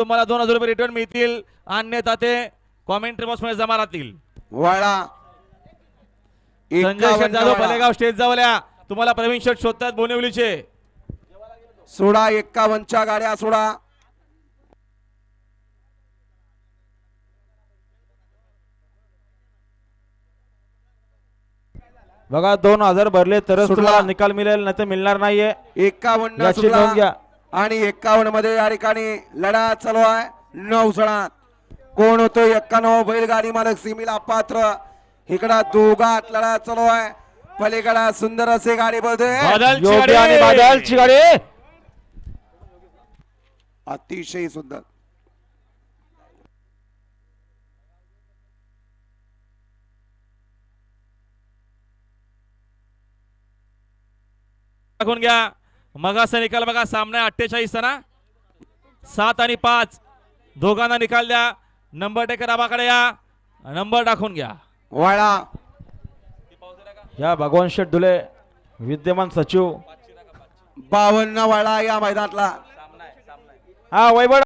तुम्हाला दोन हजार रुपये रिटर्न मिळतील. अन्यथा ते कॉमेंट्री बॉक्समध्ये जमा राहतील. वळा. संजय शेठ जाधव स्टेज जावल्या तुम्हाला प्रवीण शेठ शोधतात बोनिवलीचे. सोडा एक्कावन्नच्या गाड्या सोडा. बघा दोन हजार भरले तरच सुटला. तुम्हाला निकाल मिळेल नाही तर मिळणार नाहीये. एक्कावन्न याची सुटला. नोंद घ्या. आणि एक्कावन्नमध्ये या ठिकाणी लढा चालू आहे. नऊ जणात. कोण होतो एक्कावन्न बैलगाडी मालक सिमीला पात्र. इकडा दोघात लढा चालू आहे. पलीकडा सुंदर असे गाडी बोलते गाडी. अतिशय सुंदर. घ्या. मगाचा निकाल बघा सामना अठ्ठेचाळीस ना? सात आणि पाच. दोघांना निकाल द्या. नंबर टेकर आबाकडे या. नंबर टाकून घ्या. वळा. या भगवान शेठ डुले विद्यमान सचिव. बावन्न वळा या मैदानातला. हा वैभव